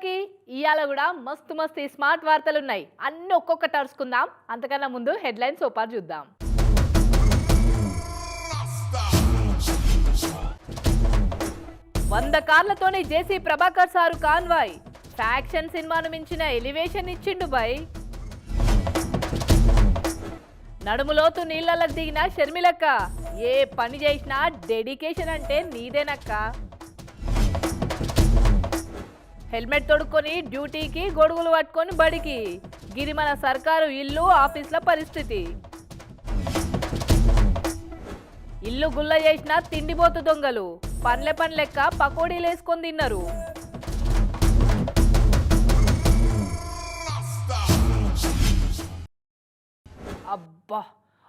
అందరికీ ఇవాళ కూడా మస్తు మస్తు స్మార్ట్ వార్తలు ఉన్నాయి అన్ని ఒక్కొక్కటి అరుచుకుందాం. అంతకన్నా ముందు హెడ్లైన్స్ సూపర్ చూద్దాం. వంద కార్లతోనే JC Prabhakar sir convoy. Faction సినిమాను మించిన ఎలివేషన్ ఇచ్చిండు బై. నడుములోతు నీళ్ళలకు దిగిన షర్మిలక్క. ఏ పని చేసినా డెడికేషన్ అంటే నీదేనక్క. హెల్మెట్ తొడుక్కొని డ్యూటీకి గొడుగులు పట్టుకొని బడికి. గిరి మన సర్కారు ఇల్లు ఆఫీసుల పరిస్థితి. ఇల్లు గుల్ల చేసిన తిండిపోతు దొంగలు. పన్లె పనులెక్క పకోడీలు వేసుకొని తిన్నారు. అబ్బా!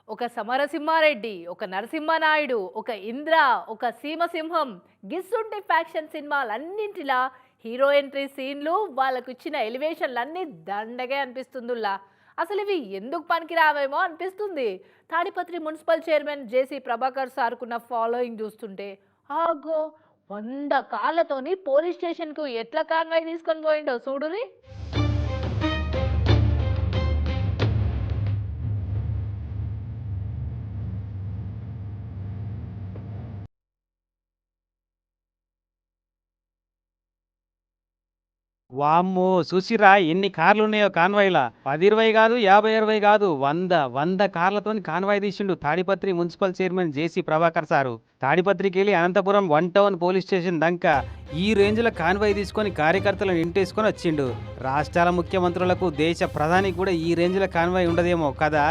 ఒక సమరసింహారెడ్డి ఒక నరసింహనాయుడు ఒక ఇంద్ర ఒక సీమసింహం గిస్సుంటి ఫ్యాక్షన్ సినిమాలన్నింటిలా హీరో ఎంట్రీ సీన్లు వాళ్ళకు ఇచ్చిన ఎలివేషన్లు అన్నీ దండగే అనిపిస్తుందిలా. అసలు ఇవి ఎందుకు పనికి రావేమో అనిపిస్తుంది. తాడిపత్రి మున్సిపల్ చైర్మన్ జేసీ ప్రభాకర్ సార్కున్న ఫాలోయింగ్ చూస్తుంటే ఆగో వంద కాళ్ళతోని పోలీస్ స్టేషన్కు ఎట్లా కాంగాయి తీసుకొని పోయిండో చూడుని వామ్మో చూసిరా ఎన్ని కార్లు ఉన్నాయో కాన్వాయ్లా. పది ఇరవై కాదు యాభై ఇరవై కాదు వంద వంద కార్లతో కాన్వాయ్ తీసిండు Tadipatri municipal chairman JC Prabhakar sir. తాడిపత్రికి వెళ్ళి Anantapuram one town police station దంకా ఈ రేంజ్లో కాన్వాయ్ తీసుకొని కార్యకర్తలను ఇంటేసుకొని వచ్చిండు. రాష్ట్రాల ముఖ్యమంత్రులకు దేశ ప్రధానికి కూడా ఈ రేంజ్లో కాన్వాయ్ ఉండదేమో కదా?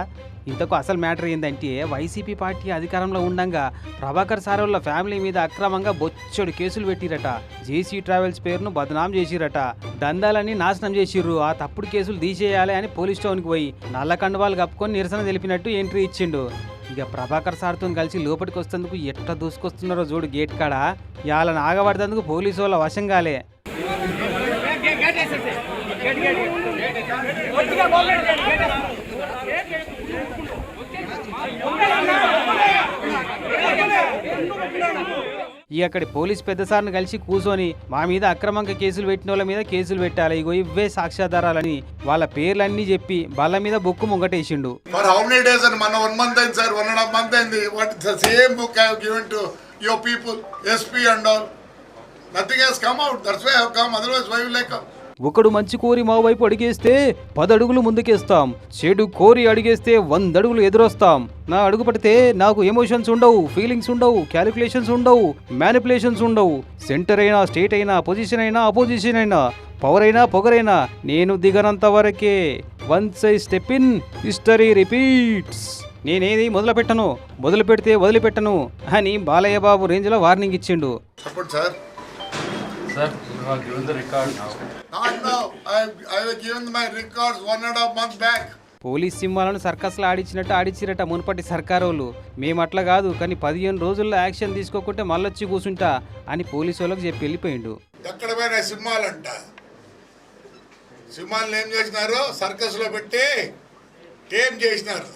ఇంతకు అసలు మ్యాటర్ ఏంటంటే వైసీపీ పార్టీ అధికారంలో ఉండంగా ప్రభాకర్ సార్ వాళ్ళ ఫ్యామిలీ మీద అక్రమంగా బొచ్చడు కేసులు పెట్టిరట జేసీ ట్రావెల్స్ పేరును బదనాం చేసిరట దందాలన్నీ నాశనం చేసిర్రు ఆ తప్పుడు కేసులు తీసేయాలి అని పోలీస్ స్టేషన్కి పోయి నల్ల కండువాలు కప్పుకొని నిరసన తెలిపినట్టు ఎంట్రీ ఇచ్చిండు ఇక ప్రభాకర్ సార్తో కలిసి లోపలికి వస్తేందుకు ఎట్లా దూసుకొస్తున్నారో చూడు గేట్ కాడ ఇవాళ ఆగబడేందుకు పోలీసు వాళ్ళ వశం కాలే ఈ అక్కడ పోలీస్ పెద్ద సార్ని కలిసి కూర్చొని మా మీద అక్రమంగా కేసులు పెట్టిన వాళ్ళ మీద కేసులు పెట్టాలి ఇగో ఇవ్వే సాక్ష్యాధారాలని వాళ్ళ పేర్లన్నీ చెప్పి వాళ్ళ మీద బొక్కు ముంగటేసిండు Nothing has come out. That's why I have come. Otherwise, why will I come? ఒకడు మంచి కోరి మా వైపు అడిగేస్తే పదడుగులు ముందుకేస్తాం. చెడు కోరి అడిగేస్తే వంద అడుగులు ఎదురొస్తాం. నా అడుగు పడితే నాకు ఎమోషన్స్ ఉండవు ఫీలింగ్స్ ఉండవు క్యాలిక్యులేషన్స్ ఉండవు మ్యానిపులేషన్స్ ఉండవు. సెంటర్ అయినా స్టేట్ అయినా పొజిషన్ అయినా అపోజిషన్ అయినా పవర్ అయినా పొగరైనా నేను దిగనంత వరకే. Once I step in history repeats నేనేది మొదలు పెట్టను మొదలు పెడితే వదిలిపెట్టను అని బాలయ్య బాబు రేంజ్లో వార్నింగ్ ఇచ్చిండు. Sir. Sir. You have given the record now. Not now. I, I have given my records one and a half month back. Police సింహాలను సర్కస్లో ఆడించినట్టు ఆడిచ్చిరట మునుపటి సర్కారోళ్ళు మేము అట్లా కాదు కానీ పదిహేను రోజుల్లో యాక్షన్ తీసుకోకుంటే మళ్ళొచ్చి కూర్చుంటా అని పోలీసు వాళ్ళకి చెప్పి వెళ్ళిపోయిండు ఎక్కడ పోయినా సింహాలంట సింహాలను ఏం చేసినారు సర్కస్లో పెట్టి ఏం చేసినారు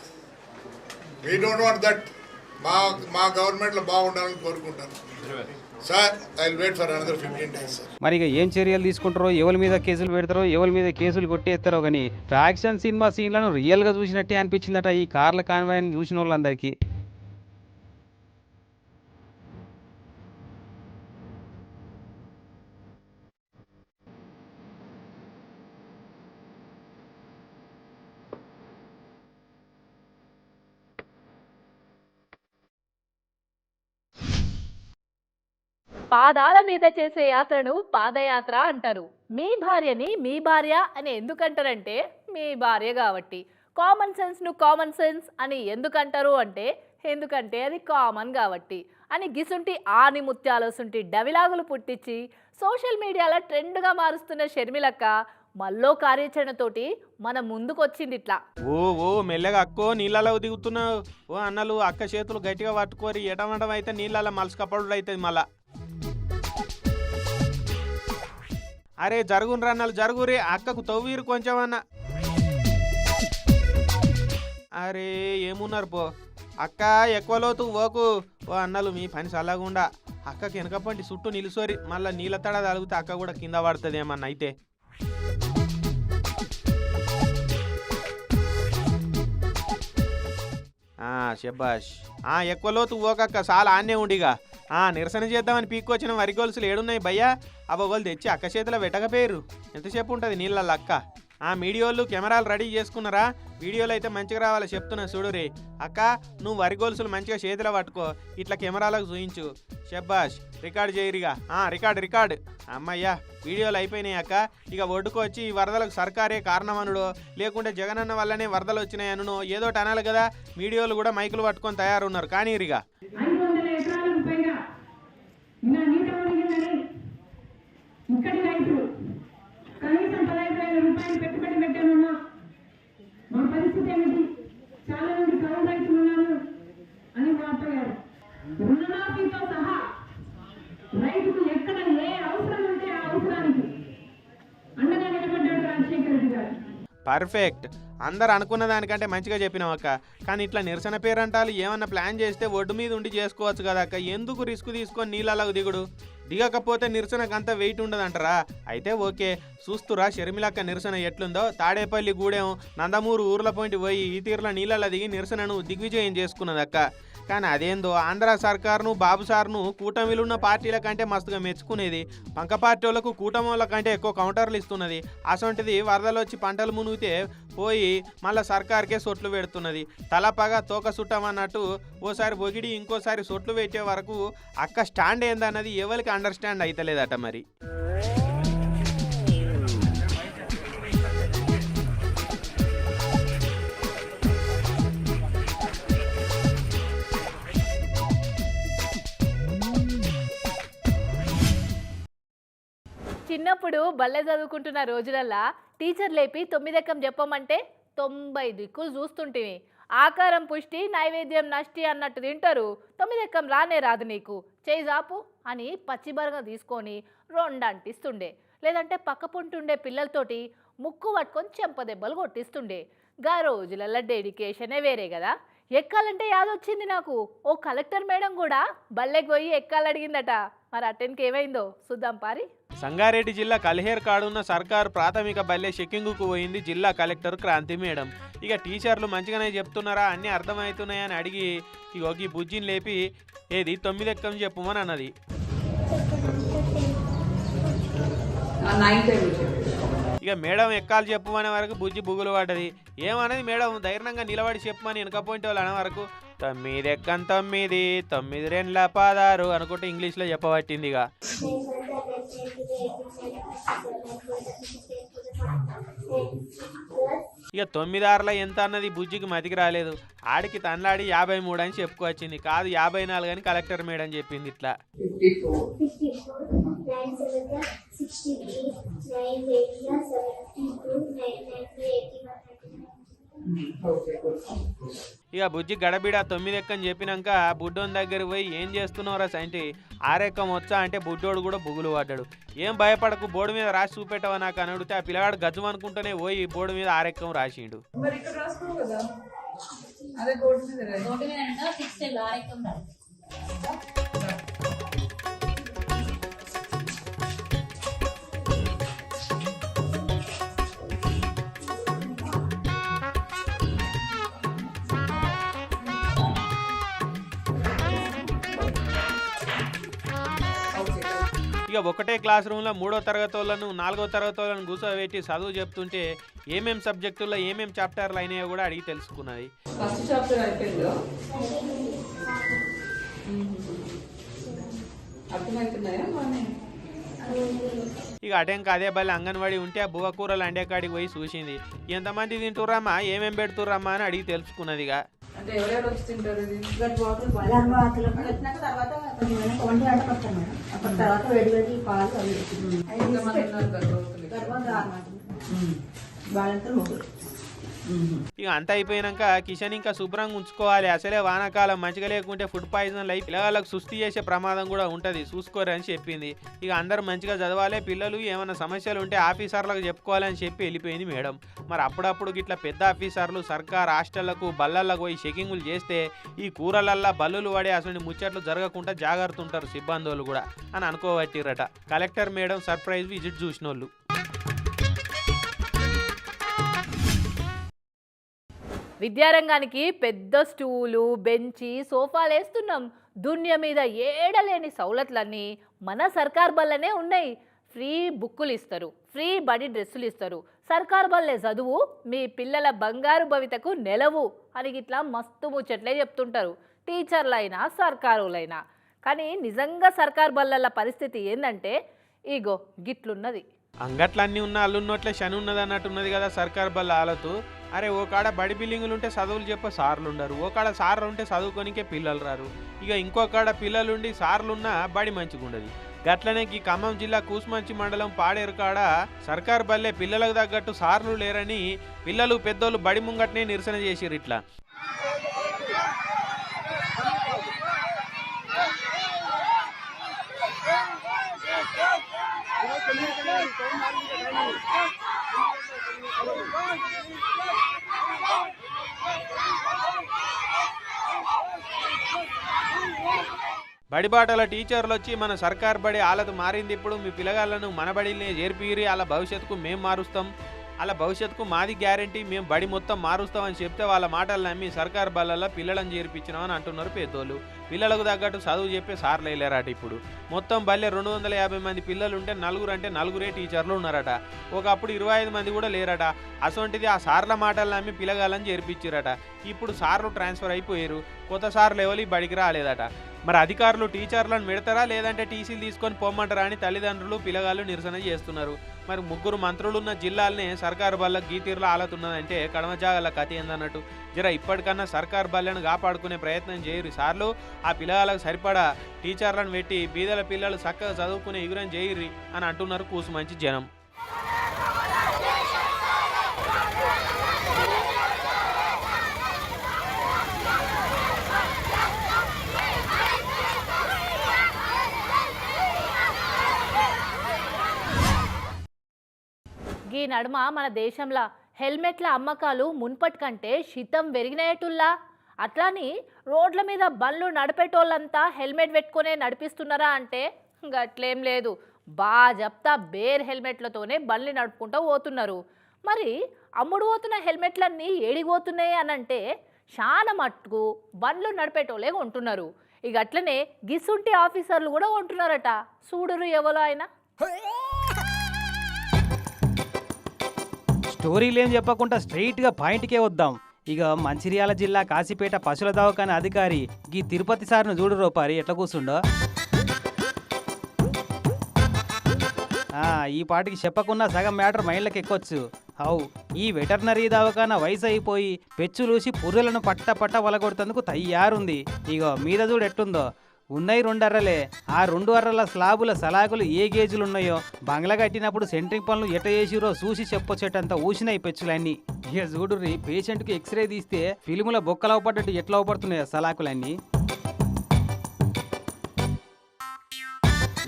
వీ డోంట్ వాంట్ దట్ మా మా గవర్నమెంట్లో బాగుండాలని కోరుకుంటాను sir I wait for another fifteen days మరి ఇక ఏం చర్యలు తీసుకుంటారో ఎవరి మీద కేసులు పెడతారో ఎవరి మీద కేసులు కొట్టేస్తారో కానీ ఫ్యాక్షన్ సినిమా సీన్లను రియల్గా చూసినట్టే అనిపించిందట ఈ కార్ల కాన్వాయ్ చూసిన వాళ్ళందరికీ. పాదాల మీద చేసే యాత్రను పాదయాత్ర అంటారు. మీ భార్యని మీ భార్య అని ఎందుకంటారంటే మీ భార్య కాబట్టి. కామన్ సెన్స్ను కామన్ సెన్స్ అని ఎందుకంటారు అంటే ఎందుకంటే అది కామన్ కాబట్టి. అని గిసుంటి ఆని ముత్యాలసుంటి డవిలాగులు పుట్టించి సోషల్ మీడియాలో ట్రెండ్గా మారుస్తున్న షర్మిలక్క మల్లో కార్యాచరణతోటి మన ముందుకొచ్చింది ఇట్లా ఓ ఓ మెల్లగా అక్కో నీళ్ళలో దిగుతున్నావు. ఓ అన్నలు అక్క చేతులు గట్టిగా పట్టుకోరి ఎటమటం అయితే నీళ్ళలో మలసకపడు అవుతుంది మళ్ళా. అరే జరుగును రన్నాలు జరుగురే అక్కకు తవ్వీరు కొంచెమన్నా. అరే ఏమున్నారు పో? అక్క ఎక్కువ లోతు ఓకు ఓ అన్నలు మీ పని చల్లగుండా అక్కకి కెనకపండి చుట్టూ నిలుసోరి మళ్ళీ నీళ్ళ తడ తలిగితే అక్క కూడా కింద పడుతుంది ఏమన్నా అయితే. షబాష్ ఎక్కువ లోతు ఓకక్క చాలా ఆనే ఉండిగా. ఆ, నిరసన చేద్దామని పీక్కొచ్చిన వరి గొలుసులు ఏడున్నాయి భయ్యా. అవగోలు తెచ్చి అక్క చేతిలో పెట్టకపోయారు ఎంతసేపు ఉంటుంది నీళ్ళ అక్క? ఆ మీడియోలు కెమెరాలు రెడీ చేసుకున్నారా? వీడియోలు అయితే మంచిగా రావాలి చెప్తున్నా చూడు రే అక్క నువ్వు వరి గొలుసులు మంచిగా చేతిలో పట్టుకో. ఇట్లా కెమెరాలకు చూయించు. శబాష్ రికార్డ్ చేయరిగా. ఆ రికార్డ్ రికార్డ్. అమ్మయ్యా వీడియోలు అయిపోయినాయి అక్క. ఇక ఒడ్డుకొచ్చి ఈ వరదలకు సర్కారే కారణమనుడో లేకుంటే జగనన్న వల్లనే వరదలు వచ్చినాయనునో ఏదో అనాలి కదా. మీడియోలు కూడా మైకులు పట్టుకొని తయారున్నారు. కానీ రిగా ఐదు వందల ఎకరాలకు పైగా ఇలా నీటి మునిగిందని ఇక్కడి రైతులు కనీసం పదహైదు వేల రూపాయలు పెట్టుబడి పెట్టామన్నా మా పరిస్థితి ఏమిటి? చాలా మంది కౌలు రైతులు ఉన్నారు అని మాట్లాడారు రుణమాఫీతో సహా రైతుకు ఎక్కడ ఏ అవసరం ఉంటే ఆ అవసరానికి అండగా నిలబడ్డాడు రాజశేఖర రెడ్డి గారు. పర్ఫెక్ట్. అందరు అనుకున్న దానికంటే మంచిగా చెప్పినాం అక్క. కానీ ఇట్లా నిరసన పేరంటాలు ఏమన్నా ప్లాన్ చేస్తే ఒడ్డు మీద ఉండి చేసుకోవచ్చు కదా అక్క. ఎందుకు రిస్క్ తీసుకొని నీళ్ళలో దిగుడు? దిగకపోతే నిరసనకు అంత వెయిట్ ఉండదంటారా? అయితే ఓకే. చూస్తురా షర్మిలక్క నిరసన ఎట్లుందో. తాడేపల్లి గూడెం నందమూరు ఊర్ల పాయింట్ పోయి ఈ తీరులో నీళ్ళలో దిగి నిరసనను దిగ్విజయం చేసుకున్నదక్క కానీ అదేందో ఆంధ్ర సర్కార్ను బాబు సార్ను కూటమిలు ఉన్న పార్టీల కంటే మస్తుగా మెచ్చుకునేది. పంక పార్టీ వాళ్ళకు కూటమి వాళ్ళ కంటే ఎక్కువ కౌంటర్లు ఇస్తున్నది. అసొంటిది వరదలు వచ్చి పంటలు మునిగితే పోయి మళ్ళీ సర్కార్కే సొట్లు పెడుతున్నది. తలపగా తోక సుట్టమన్నట్టు ఓసారి ఒగిడి ఇంకోసారి సొట్లు పెట్టే వరకు అక్క స్టాండ్ ఏందన్నది ఎవరికి అండర్స్టాండ్ అయితలేదట మరి. చిన్నప్పుడు బల్లె చదువుకుంటున్న రోజులల్లా టీచర్ లేపి తొమ్మిదెక్కం చెప్పమంటే తొంభై దిక్కులు చూస్తుంటివి ఆకారం పుష్టి నైవేద్యం నష్టి అన్నట్టు తింటారు. తొమ్మిదెక్కం రానే రాదు నీకు. చేయి జాపు అని పచ్చిబరగ తీసుకొని రెండు అంటిస్తుండే లేదంటే పక్క పుంటుండే పిల్లలతోటి ముక్కు పట్టుకొని చెంపదెబ్బలు కొట్టిస్తుండే. గా రోజులల్లో డెడికేషనే వేరే కదా ఎక్కాలంటే యాదొచ్చింది నాకు. ఓ కలెక్టర్ మేడం కూడా బల్లెకి పోయి ఎక్కాలడిగిందట. మరి అటెన్కి ఏమైందో చూద్దాం పారి. సంగారెడ్డి జిల్లా కల్హేర్ కాడున్న సర్కారు ప్రాథమిక బల్లె చెక్కింగుకు పోయింది జిల్లా కలెక్టర్ క్రాంతి మేడం. ఇక టీచర్లు మంచిగానే చెప్తున్నారా అన్నీ అర్థమవుతున్నాయని అడిగి ఈ బుజ్జిని లేపి ఏది తొమ్మిది ఎక్కం చెప్పుమని అన్నది. ఇక మేడం ఎక్కాలు చెప్పమనే వరకు బుజ్జి బుగులు పడ్డది. ఏమన్నది మేడం ధైర్యంగా నిలబడి చెప్పమని వెనకపోయింటే వాళ్ళు అనే వరకు తొమ్మిది ఎక్కం తొమ్మిది తొమ్మిది రెండ్ల పదారు అనుకుంటే ఇంగ్లీష్లో చెప్పబట్టింది ఇక ఇక తొమ్మిది ఆరుల ఎంత అన్నది బుజ్జికి మతికి రాలేదు ఆడికి తనలాడి యాభై మూడు అని చెప్పుకొచ్చింది కాదు యాభై నాలుగు అని కలెక్టర్ మేడం చెప్పింది ఇట్లా ఇక బుజ్జి గడబిడ తొమ్మిది ఎక్కని చెప్పినాక బుడ్డోని దగ్గర పోయి ఏం చేస్తున్నావురా సంటి? ఆరెక్కం వచ్చా అంటే బుడ్డోడు కూడా బుగులు పడ్డాడు. ఏం భయపడకు బోర్డు మీద రాసి చూపెట్టవా నాకు అని అడిగితే ఆ పిల్లగాడు గజ్జం అనుకుంటూనే పోయి బోర్డు మీద ఆరెక్కం రాసిండు. మరి ఇక్కడ రాసుకో కదా? అదే బోర్డు మీద ఇక ఒకటే క్లాస్ రూమ్లో మూడో తరగతి వాళ్ళను నాలుగో తరగతి వాళ్ళను కూర్చోబెట్టి చదువు చెప్తుంటే ఏమేం సబ్జెక్టుల్లో ఏమేం చాప్టర్లు అయినాయో కూడా అడిగి తెలుసుకున్నది. ఫస్ట్ చాప్టర్ అయిపోయిందో? అర్థమవుతున్నాయా? బాగానే ఇక అటెంక అదే బల్లి అంగన్వాడి ఉంటే ఆ బువ్వ కూరలు అండే కాడికి పోయి చూసింది. ఎంతమంది తింటుర్రమ్మా? ఏమేం పెడుతుర్రమ్మా? అని అడిగి తెలుసుకున్నది ఇక. అంటే ఎవరెవరు వచ్చి తింటారు ఇది? పెట్టినాక తర్వాత కొంచెం వెనక వండి వస్తాను మేడం. అప్పటి తర్వాత వేడి వేడి పాలు అవి తర్వాత ముగ్గురు ఇక అంత అయిపోయినాక కిషన్ ఇంకా శుభ్రంగా ఉంచుకోవాలి. అసలే వానాకాలం మంచిగా లేకుంటే ఫుడ్ పాయిజన్ లైఫ్ పిల్లలకు సుస్థి చేసే ప్రమాదం కూడా ఉంటుంది. చూసుకోరు అని చెప్పింది. ఇక అందరూ మంచిగా చదవాలి. పిల్లలు ఏమైనా సమస్యలు ఉంటే ఆఫీసర్లకు చెప్పుకోవాలని చెప్పి వెళ్ళిపోయింది మేడం. మరి అప్పుడప్పుడు గిట్ల పెద్ద ఆఫీసర్లు సర్కార్ హాస్టళ్ళకు బల్లలకు పోయి చెకింగులు చేస్తే ఈ కూరలల్లా బల్లులు పడే అసలు ముచ్చట్లు జరగకుండా జాగ్రత్త ఉంటారు సిబ్బందులు కూడా అని అనుకోబట్టిరట. కలెక్టర్ మేడం సర్ప్రైజ్ విజిట్ చూసిన వాళ్ళు విద్యారంగానికి పెద్ద స్టూలు బెంచి సోఫాలు వేస్తున్నాం దున్య మీద ఏడలేని సౌలతులన్నీ మన సర్కార్ బల్లనే ఉన్నాయి. ఫ్రీ బుక్కులు ఇస్తారు ఫ్రీ బడి డ్రెస్సులు ఇస్తారు సర్కార్ బల్లే చదువు మీ పిల్లల బంగారు భవితకు నెలవు అని ఇట్లా మస్తు ముచ్చట్లే చెప్తుంటారు. టీచర్లైనా సర్కారులైనా. కానీ నిజంగా సర్కార్ బల్లల పరిస్థితి ఏంటంటే ఇగో గిట్లున్నది. అంగట్లన్నీ ఉన్న అల్లున్నోట్లే శని ఉన్నది అన్నట్టు ఉన్నది కదా సర్కార్ బల్ల ఆలతు. అరే ఓ కాడ బడి బిల్డింగులు ఉంటే చదువులు చెప్ప సార్లు ఉండరు ఓ కాడ సార్లు ఉంటే చదువుకోనికే పిల్లలు రారు ఇక ఇంకో కాడ పిల్లలుండి సార్లున్నా బడి మంచిగా ఉండదు గట్లనే ఈ ఖమ్మం జిల్లా కూసుమంచి మండలం పాడేరు కాడ సర్కార్ బల్లే పిల్లలకు తగ్గట్టు సార్లు లేరని పిల్లలు పెద్దోళ్ళు బడి ముంగట్నే నిరసన చేసిర్రు ఇట్లా బడిబాటల టీచర్లు వచ్చి మన సర్కార్ బడి ఆలత మారింది ఇప్పుడు మీ పిల్లగాళ్ళను మన బడిని చేర్పిరి వాళ్ళ భవిష్యత్తుకు మేము మారుస్తాం. అలా భవిష్యత్తుకు మాది గ్యారంటీ మేము బడి మొత్తం మారుస్తామని చెప్తే వాళ్ళ మాటలు నమ్మి సర్కార్ బళ్ళల్లో పిల్లలను చేర్పించినామని అంటున్నారు పెద్దోళ్ళు పిల్లలకు తగ్గట్టు చదువు చెప్పే సార్లు వేయలేరాట ఇప్పుడు. మొత్తం బల్లె రెండు వందల యాభై మంది పిల్లలు ఉంటే నలుగురు అంటే నలుగురే టీచర్లు ఉన్నారట. ఒకప్పుడు ఇరవై ఐదు మంది కూడా లేరట. అసొంటిది ఆ సార్ల మాటలు నమ్మి పిల్లగాళ్ళని చేర్పించారట. ఇప్పుడు సార్లు ట్రాన్స్ఫర్ అయిపోయారు. కొత్త సార్లు ఎవరు బడికి రాలేదట. మరి అధికారులు టీచర్లను పెడతారా? లేదంటే టీసీలు తీసుకొని పొమ్మంటారా అని తల్లిదండ్రులు పిల్లగాళ్ళు నిరసన చేస్తున్నారు. మరి ముగ్గురు మంత్రులున్న జిల్లాలనే సర్కారు బల్ల గీతీరులో ఆలతున్నదంటే కడమజాగల కథ ఏందన్నట్టు. జర ఇప్పటికన్నా సర్కారు బల్లను కాపాడుకునే ప్రయత్నం చేయరు. సార్లు ఆ పిల్లగాళ్ళకు సరిపడా టీచర్లను పెట్టి బీదల పిల్లలు చక్కగా చదువుకునే ఎగురం చేయరు అని అంటున్నారు కూసు మంచి జనం. ఈ నడుమ మన దేశంలో. హెల్మెట్ల అమ్మకాలు మున్పటి కంటే శితం పెరిగినట్టుల్లా. అట్లాని రోడ్ల మీద బండ్లు నడిపేటోళ్ళంతా హెల్మెట్ పెట్టుకునే నడిపిస్తున్నారా అంటే గట్లేం లేదు. బాగా చెప్తా బేర్ హెల్మెట్లతోనే బండ్లు నడుపుకుంటూ పోతున్నారు. మరి అమ్ముడు పోతున్న హెల్మెట్లన్నీ ఏడిపోతున్నాయి అని అంటే చాలా మట్టుకు బండ్లు నడిపేటోళ్ళే కొంటున్నారు. ఇక అట్లనే గిసుంటి ఆఫీసర్లు కూడా కొంటున్నారట. చూడరు ఎవరో ఆయన. స్టోరీలు ఏం చెప్పకుండా స్ట్రైట్గా పాయింట్కే వద్దాం. ఇక మంచిర్యాల జిల్లా కాశీపేట పశువుల దవాఖాన అధికారి గీ తిరుపతి సార్ను చూడు రూపారి ఎట్లా కూర్చుండో. ఈ పాటికి చెప్పకున్నా సగం మ్యాటర్ మైండ్లకు ఎక్కొచ్చు హౌ ఈ వెటర్నరీ దవాఖాన వయసు అయిపోయి పెచ్చులూసి పుర్రెలను పట్ట పట్ట వలగొడుతందుకు తయ్యారుంది ఇగో మీద చూడు ఎట్టుందో ఉన్నాయి రెండు అర్రలే ఆ రెండు అర్రల స్లాబుల సలాకులు ఏ గేజులు ఉన్నాయో బంగ్లా కట్టినప్పుడు సెంట్రింగ్ పనులు ఎట చేసిరో చూసి చెప్పొచ్చేటంత ఊసినాయి పెచ్చులన్నీ. ఇక చూడుర్రి పేషెంట్కి ఎక్స్రే తీస్తే ఫిలిముల బొక్కలు అవపడ్డట్టు ఎట్లా అవపడుతున్నాయో సలాకులన్నీ.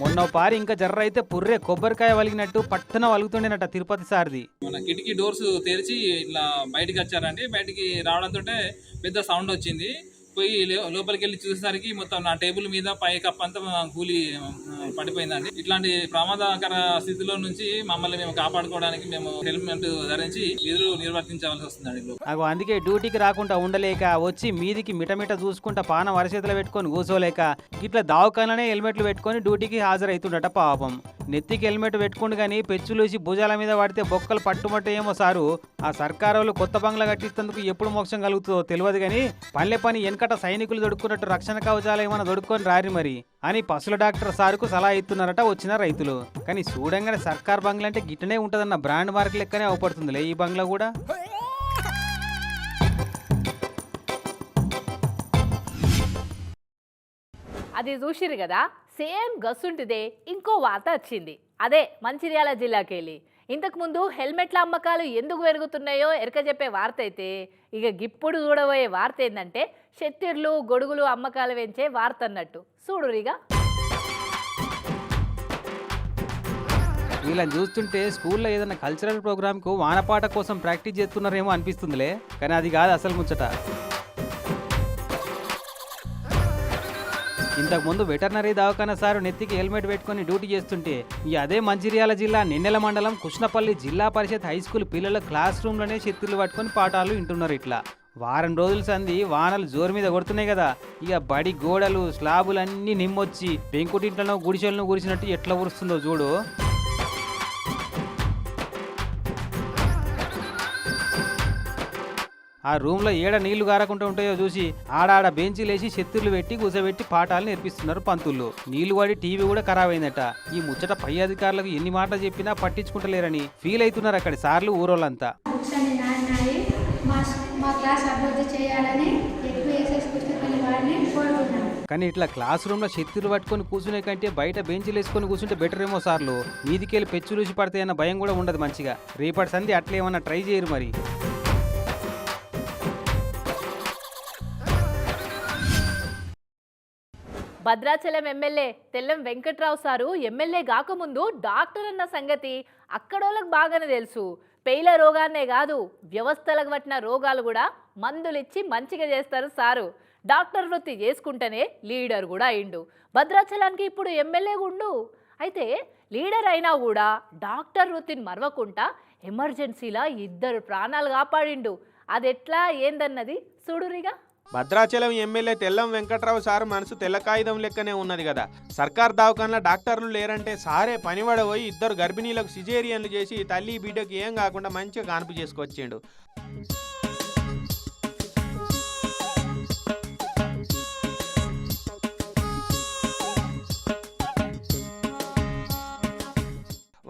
మొన్న పారి ఇంకా జర్ర అయితే పుర్రే కొబ్బరికాయ వలిగినట్టు పట్టున వలుగుతుండేనట తిరుపతి సార్ది. మన కిటికీ డోర్స్ తెరిచి ఇట్లా బయటికి వచ్చారండి. బయటికి రావడంతో పెద్ద సౌండ్ వచ్చింది. పోయి లోపలికి వెళ్ళి చూసేసరికి మొత్తం నా టేబుల్ మీద పై కప్ అంతా కూలి పడిపోయిందండి. ఇట్లాంటి ప్రమాదకర స్థితిలో నుంచి మమ్మల్ని మేము కాపాడుకోవడానికి మేము హెల్మెట్ ధరించి విధులు నిర్వర్తించవలసి వస్తుందండి అందుకే డ్యూటీకి రాకుండా ఉండలేక వచ్చి మీదికి మిటమిట చూసుకుంటా పాన వరచేతులు పెట్టుకొని కూర్చోలేక ఇట్లా దావకాలనే హెల్మెట్లు పెట్టుకొని డ్యూటీకి హాజరైతుండట పాపం. నెత్తికి హెల్మెట్ పెట్టుకుండు కానీ పెచ్చులూసి భుజాల మీద పడితే బొక్కలు పట్టుమట్ట ఏమో సారు. ఆ సర్కారు కొత్త బంగ్లా కట్టిస్తందుకు ఎప్పుడు మోక్షం కలుగుతుందో తెలియదు కానీ పల్లె పని వెనక వెనకట సైనికులు దొడుక్కున్నట్టు రక్షణ కవచాలు ఏమైనా దొడుక్కొని రారి మరి. అని పశుల డాక్టర్ సార్కు సలహా ఇస్తున్నారట వచ్చిన రైతులు. కానీ చూడంగానే సర్కార్ బంగ్లా అంటే గిట్టనే ఉంటుందన్న బ్రాండ్ మార్క్ లెక్కనే అవపడుతుందిలే ఈ బంగ్లా కూడా. అది చూసిరు కదా? సేమ్ గస్సుంటిదే ఇంకో వార్త వచ్చింది. అదే మంచిర్యాల జిల్లాకి వెళ్ళి ఇంతకుముందు హెల్మెట్ల అమ్మకాలు ఎందుకు పెరుగుతున్నాయో ఎరక చెప్పే వార్త అయితే ఇక గిప్పుడు చూడబోయే వార్త ఏంటంటే షెత్తిర్లు గొడుగులు అమ్మకాలు పెంచే వార్త అన్నట్టు. చూడురిగా వీళ్ళని చూస్తుంటే స్కూల్లో ఏదైనా కల్చరల్ ప్రోగ్రామ్కు వానపాట కోసం ప్రాక్టీస్ చేస్తున్నారేమో అనిపిస్తుందిలే కానీ అది కాదు అసలు ముచ్చట. ఇంతకుముందు వెటర్నరీ దవాఖాన సారు నెత్తికి హెల్మెట్ పెట్టుకొని డ్యూటీ చేస్తుంటే అదే మంచిర్యాల జిల్లా నిన్నెల మండలం కృష్ణపల్లి జిల్లా పరిషత్ హై స్కూల్ పిల్లల క్లాస్ రూమ్లోనే చిత్తులు పట్టుకొని పాఠాలు వింటున్నారు ఇట్లా. వారం రోజుల సంది వానలు జోరు మీద కొడుతున్నాయి కదా. ఇక బడి గోడలు స్లాబులు అన్నీ నిమ్మొచ్చి పెంకుటింట్లను గుడిసెలను గురిసినట్టు ఎట్లా ఉరుస్తుందో చూడు. ఆ రూమ్లో ఏడ నీళ్ళు గారకుండా ఉంటాయో చూసి ఆడాడ బెంచీలేసి చెత్తుర్లు పెట్టి కూసబెట్టి పాఠాలు నేర్పిస్తున్నారు పంతుళ్ళు నీళ్ళు పడి టీవీ కూడా ఖరాబ్ అయిందట. ఈ ముచ్చట పై అధికారులకు ఎన్ని మాటలు చెప్పినా పట్టించుకుంటలేరని ఫీల్ అవుతున్నారు అక్కడి సార్లు ఊరోళ్ళంతా. కానీ ఇట్లా క్లాస్ రూమ్లో చెత్తులు పట్టుకొని కూర్చునే కంటే బయట బెంచీలు వేసుకొని కూర్చుంటే బెటర్ ఏమో సార్లు. మీదికెళ్ళి పెచ్చు రుచి పడతాయన్న భయం కూడా ఉండదు మంచిగా. రేపటి సంది అట్లా ఏమన్నా ట్రై చేయరు మరి. Bhadrachalam MLA Tellam Venkatrao sir MLA కాకముందు డాక్టర్ అన్న సంగతి అక్కడోళ్ళకి బాగానే తెలుసు. పేల రోగాన్నే కాదు వ్యవస్థలకు పట్టిన రోగాలు కూడా మందులు ఇచ్చి మంచిగా చేస్తారు సారు. డాక్టర్ వృత్తి చేసుకుంటేనే లీడర్ కూడా అయిండు. భద్రాచలానికి ఇప్పుడు ఎమ్మెల్యే ఉండు. అయితే లీడర్ అయినా కూడా డాక్టర్ వృత్తిని మరవకుండా ఎమర్జెన్సీలా ఇద్దరు ప్రాణాలు కాపాడిండు. అది ఎట్లా ఏందన్నది చూడురిగా? భద్రాచలం ఎమ్మెల్యే తెల్లం వెంకట్రావు సార్ మనసు తెల్ల లెక్కనే ఉన్నది కదా. సర్కార్ దవాఖానలో డాక్టర్లు లేరంటే సారే పనివడబోయి ఇద్దరు గర్భిణీలకు సిజేరియన్లు చేసి తల్లి బిడ్డకు ఏం కాకుండా మంచిగా కాన్పు చేసుకొచ్చిండు.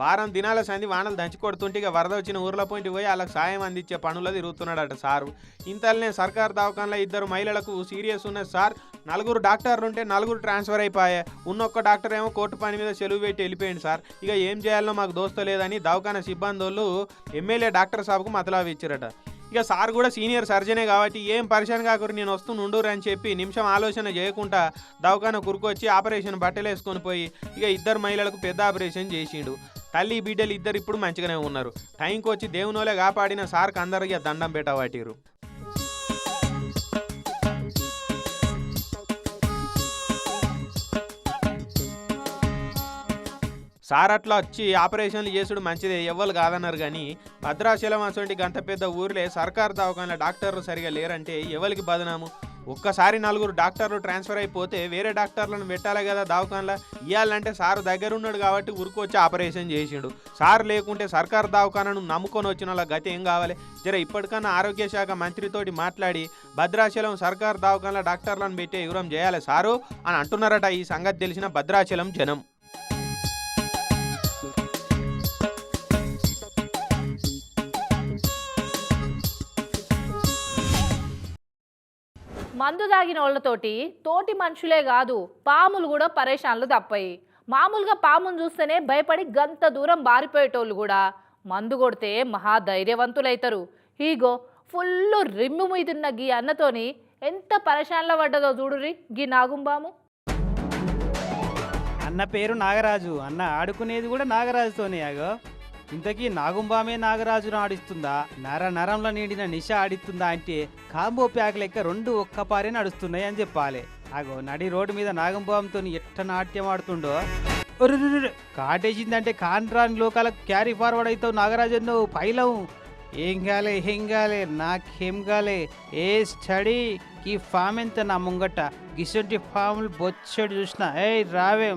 వారం దినాల సంధి వానలు దంచి కొడుతుంటే ఇక వరద వచ్చిన ఊర్లో పోయింటి పోయి వాళ్ళకి సాయం అందించే పనులు తిరుగుతున్నాడట సారు. ఇంతలోనే సర్కార్ దవాఖానలో ఇద్దరు మహిళలకు సీరియస్ ఉన్నది సార్ నలుగురు డాక్టర్లు ఉంటే నలుగురు ట్రాన్స్ఫర్ అయిపోయా ఉన్నొక్క డాక్టర్ ఏమో కోర్టు పని మీద సెలవు పెట్టి వెళ్ళిపోయింది సార్. ఇక ఏం చేయాలో మాకు దోస్త లేదని దవాఖాన సిబ్బంది వాళ్ళు ఎమ్మెల్యే డాక్టర్ సాబ్కు మతలావి ఇచ్చారట. ఇక సార్ కూడా సీనియర్ సర్జనే కాబట్టి ఏం పరిశాన్ కాకుండా నేను వస్తూ నుండురు అని చెప్పి నిమిషం ఆలోచన చేయకుండా దవాఖాన కురుకొచ్చి ఆపరేషన్ బట్టలేసుకొని పోయి ఇక ఇద్దరు మహిళలకు పెద్ద ఆపరేషన్ చేసిండు. తల్లి బిడ్డలు ఇద్దరు ఇప్పుడు మంచిగానే ఉన్నారు. టైంకి వచ్చి దేవునోలే కాపాడిన సార్కి అందరికీ దండం పెట్టవాటిరు సార్ అట్లా వచ్చి ఆపరేషన్లు చేసుడు మంచిదే ఎవ్వరు కాదన్నారు కానీ భద్రాచలం అటువంటి గంత పెద్ద ఊర్లే సర్కార్ దవాఖాన డాక్టర్లు సరిగా లేరంటే ఎవరికి బదనాము? ఒక్కసారి నలుగురు డాక్టర్లు ట్రాన్స్ఫర్ అయిపోతే వేరే డాక్టర్లను పెట్టాలి కదా దవాఖానలో ఇవ్వాలంటే సార్ దగ్గర ఉన్నాడు కాబట్టి ఉరుకొచ్చి ఆపరేషన్ చేసిండు. సార్ లేకుంటే సర్కార్ దావఖానను నమ్ముకొని వచ్చిన వాళ్ళ గతి ఏం కావాలి? జర ఇప్పటికన్నా ఆరోగ్య శాఖ మంత్రితోటి మాట్లాడి భద్రాచలం సర్కార్ దవాఖానలో డాక్టర్లను పెట్టే వివరం చేయాలి సారు అని అంటున్నారట. ఈ సంగతి తెలిసిన భద్రాచలం జనం. మందు తాగిన వాళ్ళతోటి తోటి మనుషులే కాదు పాములు కూడా పరేషాన్లు తప్పాయి. మామూలుగా పామును చూస్తేనే భయపడి గంత దూరం బారిపోయేటోళ్ళు కూడా మందు కొడితే మహా ధైర్యవంతులైతారు ఈగో ఫుల్ రిమ్ము మీదున్న గీ అన్నతోని ఎంత పరేషాన్లో పడ్డదో చూడురి గీ నాగుంబాము. అన్న పేరు నాగరాజు అన్న ఆడుకునేది కూడా నాగరాజుతోనే అగో ఇంతకీ నాగుంబామే నాగరాజును ఆడిస్తుందా నర నరంలో నిండిన నిష ఆడిస్తుందా అంటే కాంబో ప్యాక్ లెక్క రెండు ఒక్కపారే నడుస్తున్నాయి అని చెప్పాలి. అగో నడి రోడ్డు మీద నాగంబాంతో ఎట్ట నాట్యం ఆడుతుండో? కాటేజిందంటే కాటేసిందంటే కాన్రాని లోకాలకు క్యారీ ఫార్వర్డ్ అవుతావు నాగరాజు పైలవు. ఏం కాలే ఏం కాలే నాకేం కాలే ఏ స్టడీ? ఈ ఫామ్ ఎంత నా ముంగట? గిసంటి ఫామ్లు బొచ్చడు చూసిన. ఏయ్ రావే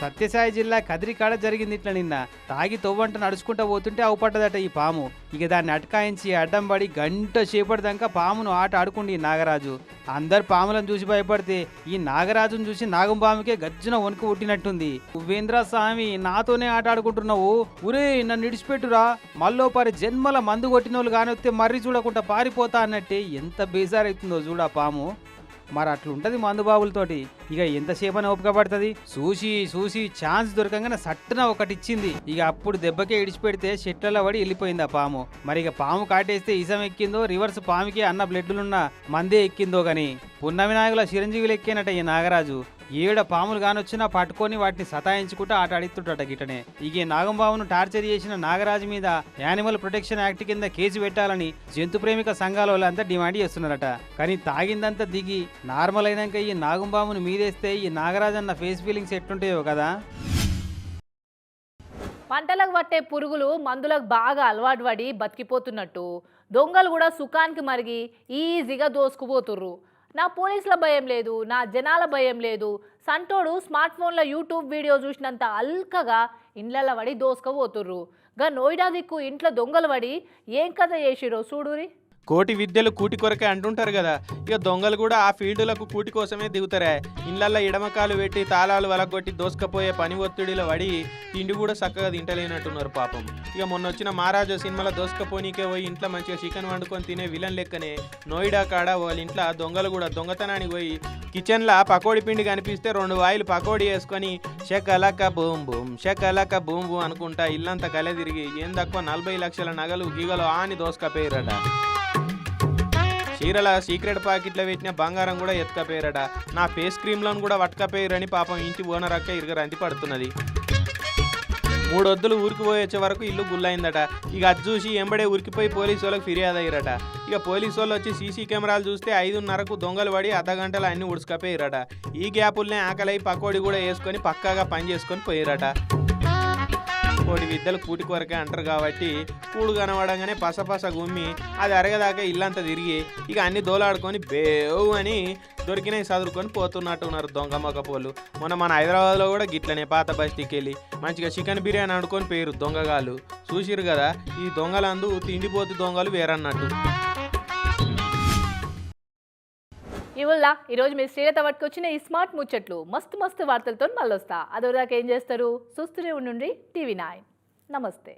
సత్యసాయి జిల్లా కదిరికాడ జరిగింది ఇట్లా నిన్న. తాగి తవ్వంట నడుచుకుంటా పోతుంటే అవుపడ్డదట ఈ పాము. ఇక దాన్ని అటకాయించి అడ్డం పడి గంట చేపడదాకా పామును ఆట ఆడుకుండి ఈ నాగరాజు. అందరు పాములను చూసి భయపడితే ఈ నాగరాజును చూసి నాగంపాముకే గజ్జున వణుకు పుట్టినట్టుంది. ఉపేంద్ర స్వామి నాతోనే ఆట ఆడుకుంటున్నావు? ఉరే నన్ను ఇడిచిపెట్టురా. మళ్ళో పరి జన్మల మందు కొట్టిన వాళ్ళు కానొస్తే మర్రి చూడకుండా పారిపోతా అన్నట్టే ఎంత బేజారైతుందో చూడ పాము. మరి అట్లుంటది మందుబాబులతోటి. ఇక ఎంతసేపని ఓపిక పడుతుంది. చూసి చూసి ఛాన్స్ దొరకంగానే సట్టున ఒకటి ఇచ్చింది ఇక అప్పుడు దెబ్బకే ఇడిచిపెడితే చెట్లలో పడి వెళ్ళిపోయింది ఆ పాము. మరి ఇక పాము కాటేస్తే ఇసం ఎక్కిందో రివర్స్ పాముకి అన్న బ్లడ్లున్న మందే ఎక్కిందో గాని. పున్నమి నాయకుల చిరంజీవులు ఎక్కినట ఈ నాగరాజు. ఏడ పాములు కానొచ్చినా పట్టుకొని వాటిని సతాయించుకుంటూ ఆట ఆడిస్తుంటట గిటనే. ఇక నాగంబాబును టార్చర్ చేసిన నాగరాజు మీద యానిమల్ ప్రొటెక్షన్ యాక్ట్ కింద కేసు పెట్టాలని జంతు ప్రేమిక సంఘాల వాళ్ళంతా డిమాండ్ చేస్తున్నారట. కానీ తాగిందంతా దిగి నార్మల్ అయినాక ఈ నాగంబాబును మీదేస్తే ఈ నాగరాజు అన్న ఫేస్ ఫీలింగ్స్ ఎట్లుంటాయో కదా? పంటలకు పట్టే పురుగులు మందులకు బాగా అలవాటు పడి బతికిపోతున్నట్టు. దొంగలు కూడా సుఖానికి మరిగి ఈజీగా దోసుకుపోతుర్రు. నా పోలీసుల భయం లేదు నా జనాల భయం లేదు. సంటోడు స్మార్ట్ ఫోన్లో యూట్యూబ్ వీడియో చూసినంత అల్కగా ఇండ్లల పడి దోసుకపోతుర్రు. గా నోయిడా దిక్కు ఇంట్లో దొంగలు పడి ఏం కథ చేసిరో చూడురి. కోటి విద్యలు కూటి కొరకే అంటుంటారు కదా. ఇక దొంగలు కూడా ఆ ఫీల్డులకు కూటి కోసమే దిగుతారే. ఇళ్ళల్లో ఎడమకాలు పెట్టి తాళాలు వలగొట్టి దోసుకపోయే పని ఒత్తిడిలో పడి తిండి కూడా చక్కగా తింటలేనట్టున్నారు పాపం. ఇక మొన్న వచ్చిన మహారాజా సినిమాలో దోసుకపోనీకే పోయి ఇంట్లో మంచిగా చికెన్ వండుకొని తినే విలన్ లెక్కనే నోయిడా కాడ వాళ్ళ ఇంట్లో దొంగలు కూడా దొంగతనానికి పోయి కిచెన్లో పకోడి పిండి కనిపిస్తే రెండు వాయిలు పకోడీ వేసుకొని షకలక బూమ్ బూమ్ షకలక బూమ్ బూమ్ అనుకుంటా ఇల్లంతా కలె తిరిగి ఏం తక్కువ నలభై లక్షల నగలు గీగలు ఆని దోసుకపోయారట చీరల సీక్రెట్ పాకెట్లో పెట్టిన బంగారం కూడా ఎత్తుకపోయారట. నా ఫేస్ క్రీమ్లను కూడా పట్టుకపోయారని పాపం ఇంటి ఓనర్ అక్క ఇరగరంతి పడుతున్నది. మూడు వద్దులు ఊరికి పోయి వరకు ఇల్లు గుల్లైందట. ఇక అది చూసి ఎంబడే ఉరికిపోయి పోలీసు వాళ్ళకి ఫిర్యాదు అయ్యారట ఇక పోలీసు వాళ్ళు వచ్చి సీసీ కెమెరాలు చూస్తే ఐదున్నరకు దొంగలు పడి అర్ధ గంటలు అన్ని ఉడుచుకపోయారట. ఈ గ్యాపుల్నే ఆకలై పకోడి కూడా వేసుకొని పక్కాగా పని చేసుకొని పోయారట. కోటి విద్యలు కూటి కొరకే అంటారు కాబట్టి కూడు కనబడంగానే పసపస గుమ్మి అది అరగదాకా ఇల్లంతా తిరిగి ఇక అన్ని దోలాడుకొని బేవు అని దొరికినవి చదువుకొని పోతున్నట్టు ఉన్నారు దొంగ మొక్కపోళ్ళు మొన్న మన హైదరాబాద్లో కూడా గిట్లనే పాత బస్తీకి వెళ్ళి మంచిగా చికెన్ బిర్యానీ అనుకొని పేరు దొంగగాళ్ళు. చూసిరు కదా ఈ దొంగలందు తిండిపోతు దొంగలు వేరన్నట్టు. ఇవల్ల ఈరోజు మీరు శ్రీలత వాటికి వచ్చిన ఈ స్మార్ట్ ముచ్చట్లు మస్తు మస్తు వార్తలతో మళ్ళీ వస్తా అదోదాకా ఏం చేస్తారు? చూస్తూనే ఉండండి టీవీ నైన్. నమస్తే.